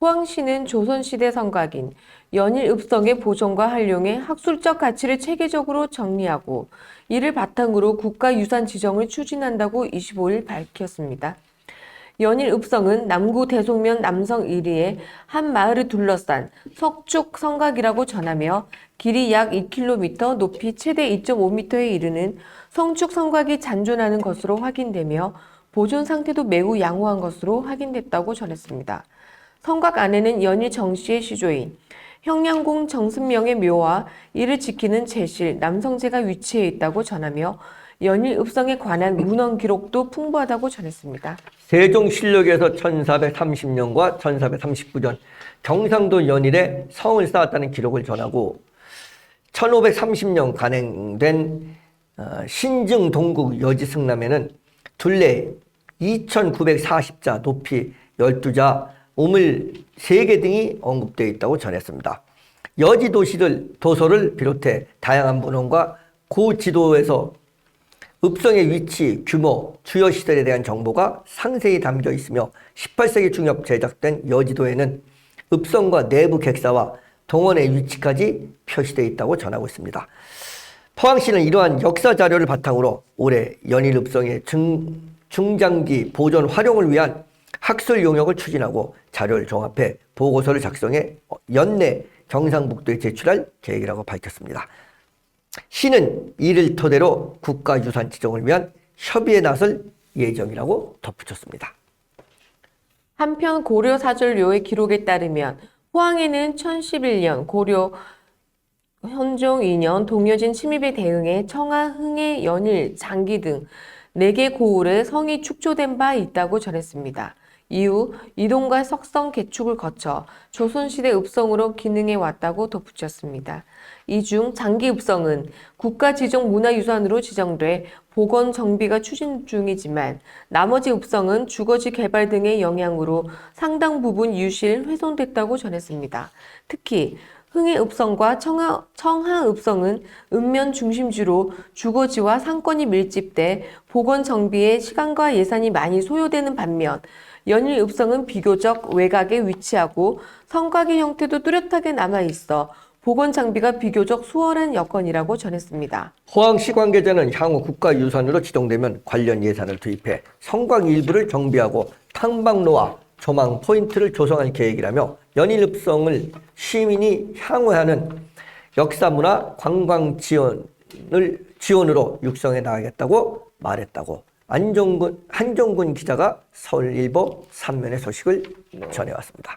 포항시는 조선시대 성곽인 연일 읍성의 보존과 활용에 학술적 가치를 체계적으로 정리하고 이를 바탕으로 국가유산 지정을 추진한다고 25일 밝혔습니다. 연일 읍성은 남구 대송면 남성 1위의 한 마을을 둘러싼 석축 성곽이라고 전하며 길이 약 2km, 높이 최대 2.5m에 이르는 성축 성곽이 잔존하는 것으로 확인되며 보존 상태도 매우 양호한 것으로 확인됐다고 전했습니다. 성곽 안에는 연일 정씨의 시조인 형량공 정승명의 묘와 이를 지키는 제실 남성제가 위치해 있다고 전하며 연일 읍성에 관한 문헌 기록도 풍부하다고 전했습니다. 세종실록에서 1430년과 1439년 경상도 연일에 성을 쌓았다는 기록을 전하고 1530년 간행된 어, 신증 동국 여지 승남에는 둘레 2940자, 높이 12자, 우물 3개 등이 언급되어 있다고 전했습니다. 여지 도시를 도서를 비롯해 다양한 문헌과 고지도에서 읍성의 위치, 규모, 주요 시설에 대한 정보가 상세히 담겨 있으며 18세기 중엽 제작된 여지도에는 읍성과 내부 객사와 동원의 위치까지 표시되어 있다고 전하고 있습니다. 포항시는 이러한 역사 자료를 바탕으로 올해 연일 읍성의 중, 중장기 보존 활용을 위한 학술 용역을 추진하고 자료를 종합해 보고서를 작성해 연내 경상북도에 제출할 계획이라고 밝혔습니다. 시는 이를 토대로 국가유산 지정을 위한 협의에 나설 예정이라고 덧붙였습니다. 한편 고려 사절료의 기록에 따르면 포항에는 1011년 고려 현종 2년 동여진 침입에 대응해 청하, 흥해, 연일, 장기 등 4개 고을에 성이 축조된 바 있다고 전했습니다. 이후 이동과 석성 개축을 거쳐 조선시대 읍성으로 기능해 왔다고 덧붙였습니다. 이 중 장기 읍성은 국가지정 문화유산으로 지정돼 복원 정비가 추진 중이지만 나머지 읍성은 주거지 개발 등의 영향으로 상당 부분 유실 훼손됐다고 전했습니다. 특히 흥해 읍성과 청하, 청하 읍성은 읍면 중심지로 주거지와 상권이 밀집돼 복원 정비에 시간과 예산이 많이 소요되는 반면 연일 읍성은 비교적 외곽에 위치하고 성곽의 형태도 뚜렷하게 남아 있어 복원 장비가 비교적 수월한 여건이라고 전했습니다. 포항시 관계자는 향후 국가유산으로 지정되면 관련 예산을 투입해 성곽 일부를 정비하고 탕방로와 조망 포인트를 조성할 계획이라며 연일읍성을 시민이 향후하는 역사문화 관광 지원을 지원으로 육성해 나가겠다고 말했다고 안종근 한종근 기자가 서울일보 3면의 소식을 전해왔습니다.